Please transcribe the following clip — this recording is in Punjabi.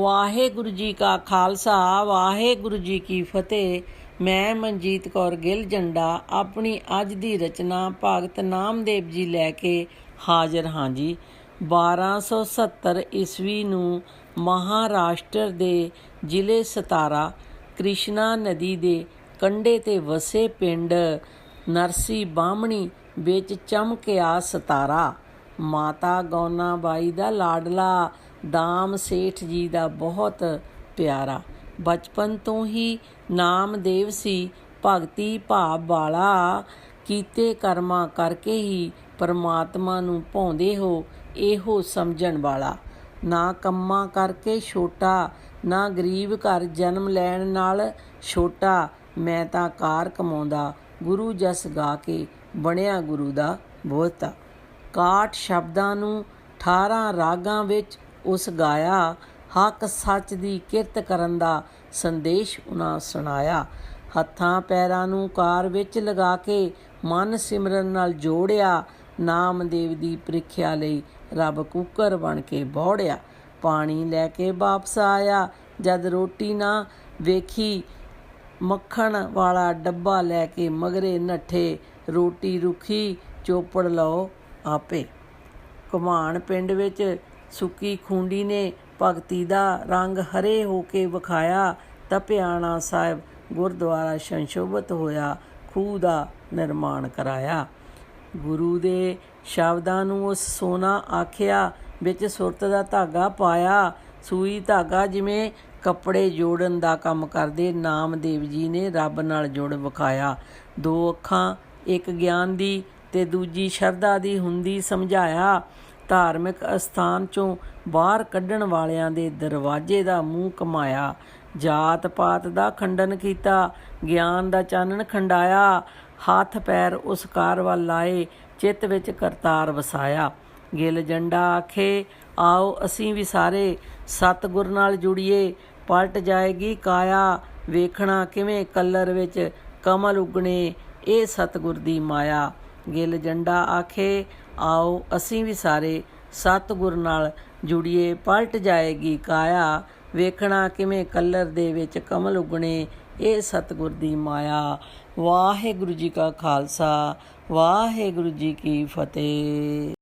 ਵਾਹਿਗੁਰੂ ਜੀ ਕਾ ਖਾਲਸਾ, ਵਾਹਿਗੁਰੂ ਜੀ ਕੀ ਫਤਿਹ। ਮੈਂ ਮਨਜੀਤ ਕੌਰ ਗਿੱਲ ਜੰਡਾ, ਆਪਣੀ ਅੱਜ ਦੀ ਰਚਨਾ ਭਗਤ ਨਾਮਦੇਵ ਜੀ ਲੈ ਕੇ ਹਾਜ਼ਰ ਹਾਂ ਜੀ। 1270 ਈਸਵੀ ਨੂੰ ਮਹਾਰਾਸ਼ਟਰ ਦੇ ਜ਼ਿਲ੍ਹੇ ਸਤਾਰਾ, ਕ੍ਰਿਸ਼ਨਾ ਨਦੀ ਦੇ ਕੰਢੇ ਤੇ ਵਸੇ ਪਿੰਡ ਨਰਸੀ ਬਾਹਮਣੀ ਵਿੱਚ ਚਮਕਿਆ ਸਤਾਰਾ। ਮਾਤਾ ਗੌਨਾ ਬਾਈ ਦਾ ਲਾਡਲਾ ਦਾਮ ਸੇਠ ਜੀ ਦਾ ਬਹੁਤ ਪਿਆਰਾ। ਬਚਪਨ ਤੋਂ ਹੀ ਨਾਮਦੇਵ ਸੀ, ਭਗਤੀ ਭਾਵ ਵਾਲਾ ਕੀਤੇ ਕਰਮਾਂ ਕਰਕੇ ਹੀ ਪਰਮਾਤਮਾ ਨੂੰ ਪਾਉਂਦੇ ਹੋ, ਇਹੋ ਸਮਝਣ ਵਾਲਾ। ਨਾ ਕੰਮਾਂ ਕਰਕੇ ਛੋਟਾ, ਨਾ ਗਰੀਬ ਘਰ ਜਨਮ ਲੈਣ ਨਾਲ ਛੋਟਾ, ਮੈਂ ਤਾਂ ਕਾਰ ਕਮਾਉਂਦਾ, ਗੁਰੂ ਜਸ ਗਾ ਕੇ ਬਣਿਆ ਗੁਰੂ ਦਾ ਬਹੁਤਾ। ਕਾਠ ਸ਼ਬਦਾਂ ਨੂੰ 18 ਰਾਗਾਂ ਵਿੱਚ ਉਸ ਗਾਇਆ, ਹੱਕ ਸੱਚ ਦੀ ਕਿਰਤ ਕਰਨ ਦਾ ਸੰਦੇਸ਼ ਉਹਨਾਂ ਸੁਣਾਇਆ। ਹੱਥਾਂ ਪੈਰਾਂ ਨੂੰ ਕਾਰ ਵਿੱਚ ਲਗਾ ਕੇ ਮਨ ਸਿਮਰਨ ਨਾਲ ਜੋੜਿਆ ਨਾਮਦੇਵ ਦੀ ਪ੍ਰੀਖਿਆ ਲਈ ਰੱਬ ਕੁੱਕਰ ਬਣ ਕੇ ਬੌੜਿਆ। ਪਾਣੀ ਲੈ ਕੇ ਵਾਪਸ ਆਇਆ, ਜਦ ਰੋਟੀ ਨਾ ਵੇਖੀ, ਮੱਖਣ ਵਾਲਾ ਡੱਬਾ ਲੈ ਕੇ ਮਗਰੇ ਨੱਠੇ, ਰੋਟੀ ਰੁਖੀ ਚੋਪੜ ਲਓ ਆਪੇ। ਘੁਮਾਣ ਪਿੰਡ ਵਿੱਚ ਸੁੱਕੀ ਖੁੰਡੀ ਨੇ ਭਗਤੀ ਦਾ ਰੰਗ ਹਰੇ ਹੋ ਕੇ ਵਿਖਾਇਆ। ਤਪਿਆਣਾ ਸਾਹਿਬ ਗੁਰਦੁਆਰਾ ਸੰਸ਼ੋਭਿਤ ਹੋਇਆ, ਖੂਹ ਦਾ ਨਿਰਮਾਣ ਕਰਾਇਆ। ਗੁਰੂ ਦੇ ਸ਼ਬਦਾਂ ਨੂੰ ਉਸ ਸੋਨਾ ਆਖਿਆ, ਵਿੱਚ ਸੁਰਤ ਦਾ ਧਾਗਾ ਪਾਇਆ। ਸੂਈ ਧਾਗਾ ਜਿਵੇਂ ਕੱਪੜੇ ਜੋੜਨ ਦਾ ਕੰਮ ਕਰਦੇ, ਨਾਮਦੇਵ ਜੀ ਨੇ ਰੱਬ ਨਾਲ ਜੁੜ ਵਿਖਾਇਆ। ਦੋ ਅੱਖਾਂ ਇੱਕ ਗਿਆਨ ਦੀ ਤੇ ਦੂਜੀ ਸ਼ਰਧਾ ਦੀ ਹੁੰਦੀ ਸਮਝਾਇਆ। ਧਾਰਮਿਕ ਅਸਥਾਨ ਚੋਂ ਬਾਹਰ ਕੱਢਣ ਵਾਲਿਆਂ ਦੇ ਦਰਵਾਜ਼ੇ ਦਾ ਮੂੰਹ ਕਮਾਇਆ ਜਾਤ ਪਾਤ ਦਾ ਖੰਡਨ ਕੀਤਾ, ਗਿਆਨ ਦਾ ਚਾਨਣ ਖੰਡਾਇਆ, ਹੱਥ ਪੈਰ ਉਸ ਕਾਰ ਵੱਲ ਲਾਏ, ਚਿੱਤ ਵਿੱਚ ਕਰਤਾਰ ਵਸਾਇਆ। ਗਿਲ ਜੰਡਾ ਆਖੇ, ਆਓ ਅਸੀਂ ਵੀ ਸਾਰੇ ਸਤਿਗੁਰ ਨਾਲ ਜੁੜੀਏ, ਪਲਟ ਜਾਏਗੀ ਕਾਇਆ, ਵੇਖਣਾ ਕਿਵੇਂ ਕਲਰ ਵਿੱਚ ਕਮਲ ਉਗਣੇ, ਇਹ ਸਤਿਗੁਰ ਦੀ ਮਾਇਆ। ਗਿੱਲ ਜੰਡਾ ਆਖੇ, ਆਓ, ਅਸੀਂ ਵੀ ਸਾਰੇ ਸਤਿਗੁਰ ਨਾਲ ਜੁੜੀਏ, ਪਲਟ ਜਾਏਗੀ ਕਾਇਆ, ਵੇਖਣਾ ਕਿਵੇਂ ਕਲਰ ਦੇ ਵਿੱਚ ਕਮਲ ਉਗਣੇ ਇਹ ਸਤਿਗੁਰ ਦੀ ਮਾਇਆ। ਵਾਹਿਗੁਰੂ ਜੀ ਕਾ ਖਾਲਸਾ, ਵਾਹਿਗੁਰੂ ਜੀ ਕੀ ਫਤਿਹ।